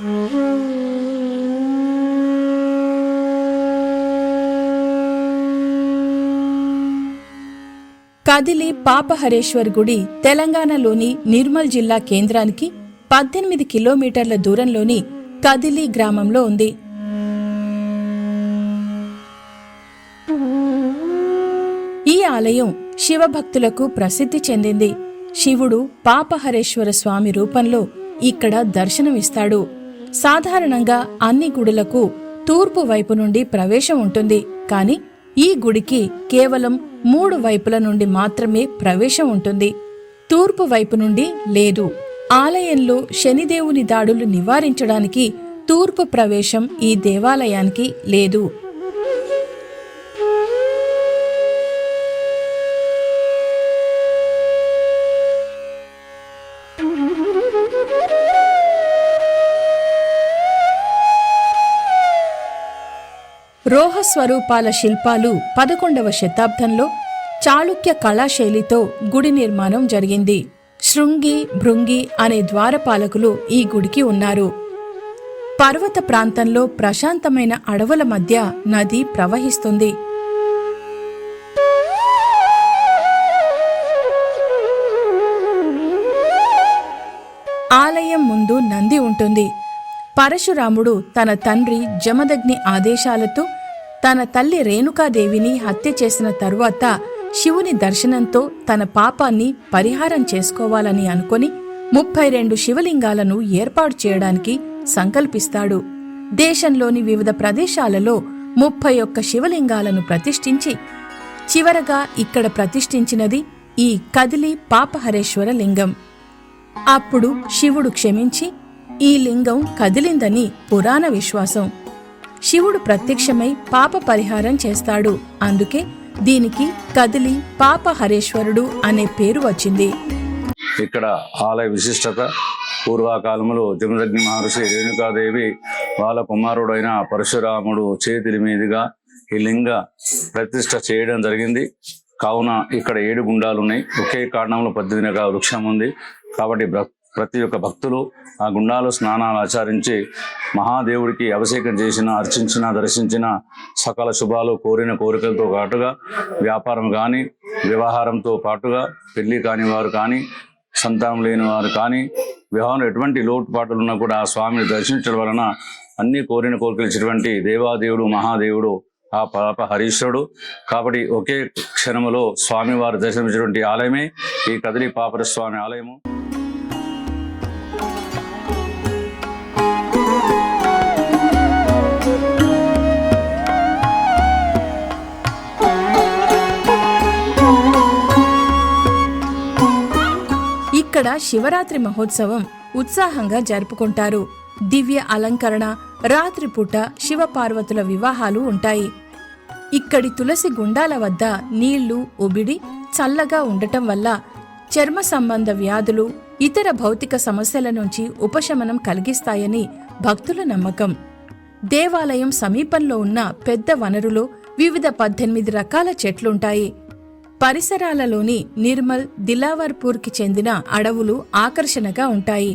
కదిలి పాపహరేశ్వర్ గుడి తెలంగాణలోని నిర్మల్ జిల్లా కేంద్రానికి పద్దెనిమిది కిలోమీటర్ల దూరంలోని కదిలి గ్రామంలో ఉంది. ఈ ఆలయం శివభక్తులకు ప్రసిద్ధి చెందింది. శివుడు పాపహరేశ్వర స్వామి రూపంలో ఇక్కడ దర్శనమిస్తాడు. సాధారణంగా అన్ని గుడులకు తూర్పు వైపు నుండి ప్రవేశం ఉంటుంది. కాని ఈ గుడికి కేవలం మూడు వైపుల నుండి మాత్రమే ప్రవేశం ఉంటుంది. తూర్పు వైపు నుండి లేదు. ఆలయంలో శనిదేవుని దాడులు నివారించడానికి తూర్పు ప్రవేశం ఈ దేవాలయానికి లేదు. రోహ స్వరూపాల శిల్పాలు పదకొండవ శతాబ్దంలో చాళుక్య కళాశైలితో గుడి నిర్మాణం జరిగింది. శృంగి భృంగి అనే ద్వారపాలకులు ఈ గుడికి ఉన్నారు. పర్వత ప్రాంతంలో ప్రశాంతమైన అడవుల మధ్య నది ప్రవహిస్తుంది. ఆలయం ముందు నంది ఉంటుంది. పరశురాముడు తన తండ్రి జమదగ్ని ఆదేశాలతో తన తల్లి రేణుకాదేవిని హత్య చేసిన తరువాత శివుని దర్శనంతో తన పాపాన్ని పరిహారం చేసుకోవాలని అనుకొని ముప్పై రెండు శివలింగాలను ఏర్పాటు చేయడానికి సంకల్పిస్తాడు. దేశంలోని వివిధ ప్రదేశాలలో ముప్పై ఒక్క శివలింగాలను ప్రతిష్ఠించి చివరగా ఇక్కడ ప్రతిష్ఠించినది ఈ కదిలి పాపహరేశ్వర లింగం. అప్పుడు శివుడు క్షమించి ఈ లింగం కదిలిందని పురాణ విశ్వాసం. శివుడు ప్రత్యక్షమై పాప పరిహారం చేస్తాడు. అందుకే దీనికి కదిలి పాప హరేశ్వరుడు అనే పేరు వచ్చింది. ఇక్కడ ఆలయ విశిష్టత పూర్వకాలంలో జమదగ్ని మహర్షి రేణుకాదేవి వాళ్ళ కుమారుడైన పరశురాముడు చేతుల మీదుగా ఈ లింగ ప్రతిష్ట చేయడం జరిగింది. కావున ఇక్కడ ఏడు గుండాలు ఉన్నాయి ఒకే కారణంలో పద్దెనిమిదిగా వృక్షం ఉంది కాబట్టి ప్రతి ఒక్క భక్తులు ఆ గుండాలు స్నానాలు ఆచరించి మహాదేవుడికి అభిషేకం చేసిన అర్చించిన దర్శించిన సకల శుభాలు కోరిన కోరికలతో పాటుగా వ్యాపారం కానీ వ్యవహారంతో పాటుగా పెళ్ళి కాని వారు కానీ సంతానం లేని వారు కానీ వివాహంలో ఎటువంటి లోటుపాట్లు ఉన్నా కూడా ఆ స్వామిని దర్శించడం వలన అన్ని కోరిన కోరికలు ఇచ్చినటువంటి దేవాదేవుడు మహాదేవుడు ఆ పాప హరీశ్వరుడు. కాబట్టి ఒకే క్షణములో స్వామివారు దర్శనమిచ్చినటువంటి ఆలయమే ఈ కదిలి పాపర స్వామి ఆలయము. ఇక్కడ శివరాత్రి మహోత్సవం ఉత్సాహంగా జరుపుకుంటారు. దివ్య అలంకరణ రాత్రిపూట శివపార్వతుల వివాహాలు ఉంటాయి. ఇక్కడి తులసి గుండాల వద్ద నీళ్ళు ఉబిడి చల్లగా ఉండటం వల్ల చర్మ సంబంధ వ్యాధులు ఇతర భౌతిక సమస్యల నుంచి ఉపశమనం కలిగిస్తాయని భక్తుల నమ్మకం. దేవాలయం సమీపంలో ఉన్న పెద్ద వనరులో వివిధ పద్దెనిమిది రకాల చెట్లుంటాయి. పరిసరాలలోని నిర్మల్ దిలావర్పూర్కి చెందిన అడవులు ఆకర్షణగా ఉంటాయి.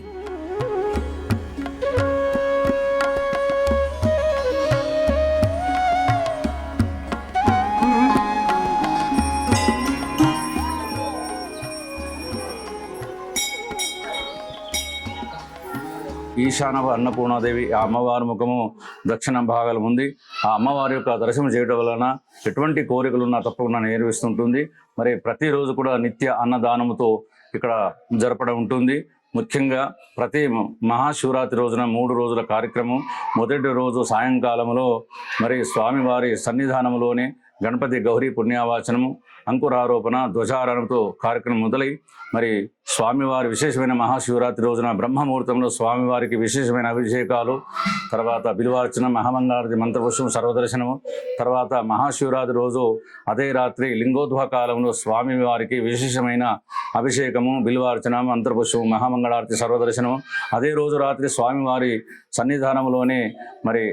ఈశానవ అన్నపూర్ణాదేవి ఆ అమ్మవారి ముఖము దక్షిణ భాగాలు ఉంది ఆ అమ్మవారి యొక్క దర్శనం చేయడం వలన ఎటువంటి కోరికలున్నా తప్పకుండా నెరవేరుస్తుంటుంది. మరి ప్రతిరోజు కూడా నిత్య అన్నదానముతో ఇక్కడ జరపడం ఉంటుంది. ముఖ్యంగా ప్రతి మహాశివరాత్రి రోజున మూడు రోజుల కార్యక్రమం. మొదటి రోజు సాయంకాలంలో మరి స్వామివారి సన్నిధానంలోనే గణపతి గౌరీ పుణ్యావాచనము అంకురారోపణ ధ్వజారణంతో కార్యక్రమం మొదలై మరి స్వామివారి విశేషమైన మహాశివరాత్రి రోజున బ్రహ్మముహూర్తంలో స్వామివారికి విశేషమైన అభిషేకాలు తర్వాత బిలువార్చన మహామంగారతి మంత్రపుష్పం సర్వదర్శనము తర్వాత మహాశివరాత్రి రోజు అదే రాత్రి లింగోద్భవ కాలంలో స్వామివారికి విశేషమైన అభిషేకము బిలువార్చన మంత్రపుష్పం మహామంగళారతి సర్వదర్శనము. అదే రోజు రాత్రి స్వామివారి సన్నిధానంలోనే మరి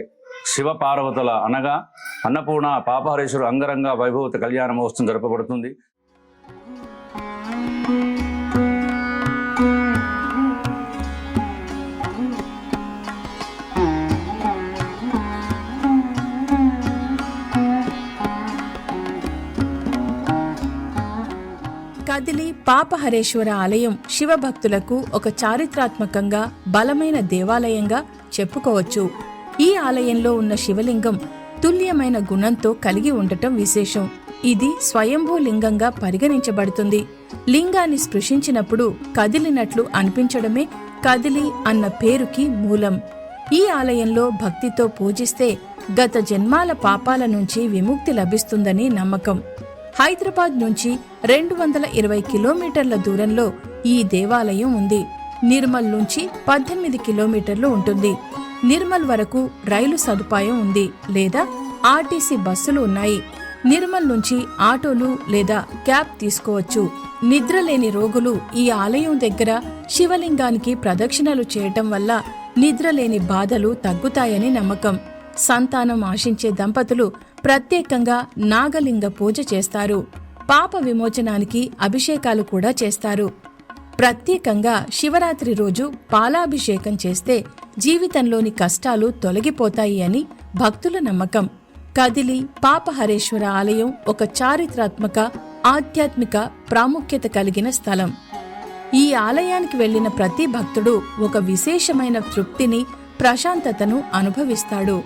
శివపార్వతుల అనగా అన్నపూర్ణ పాపహరేశ్వరు అంగరంగ వైభవత కళ్యాణ మహోత్సవం జరపబడుతుంది. కదిలి పాపహరేశ్వర ఆలయం శివభక్తులకు ఒక చారిత్రాత్మకంగా బలమైన దేవాలయంగా చెప్పుకోవచ్చు. ఈ ఆలయంలో ఉన్న శివలింగం తుల్యమైన గుణంతో కలిగి ఉండటం విశేషం. ఇది స్వయంభూ లింగంగా పరిగణించబడుతుంది. లింగాన్ని స్పృశించినప్పుడు కదిలినట్లు అనిపించడమే కదిలి అన్న పేరుకి మూలం. ఈ ఆలయంలో భక్తితో పూజిస్తే గత జన్మాల పాపాల నుంచి విముక్తి లభిస్తుందని నమ్మకం. హైదరాబాద్ నుంచి రెండు వందల ఇరవై కిలోమీటర్ల దూరంలో ఈ దేవాలయం ఉంది. నిర్మల్ నుంచి పద్దెనిమిది కిలోమీటర్లు ఉంటుంది. నిర్మల్ వరకు రైలు సదుపాయం ఉంది లేదా ఆర్టీసీ బస్సులు ఉన్నాయి. నిర్మల్ నుంచి ఆటోలు లేదా క్యాబ్ తీసుకోవచ్చు. నిద్రలేని రోగులు ఈ ఆలయం దగ్గర శివలింగానికి ప్రదక్షిణలు చేయటం వల్ల నిద్రలేని బాధలు తగ్గుతాయని నమ్మకం. సంతానం ఆశించే దంపతులు ప్రత్యేకంగా నాగలింగ పూజ చేస్తారు. పాప విమోచనానికి అభిషేకాలు కూడా చేస్తారు. ప్రత్యేకంగా శివరాత్రి రోజు పాలాభిషేకం చేస్తే జీవితంలోని కష్టాలు తొలగిపోతాయి అని భక్తుల నమ్మకం. కదిలి పాపహరేశ్వర ఆలయం ఒక చారిత్రాత్మక ఆధ్యాత్మిక ప్రాముఖ్యత కలిగిన స్థలం. ఈ ఆలయానికి వెళ్ళిన ప్రతి భక్తుడు ఒక విశేషమైన తృప్తిని ప్రశాంతతను అనుభవిస్తాడు.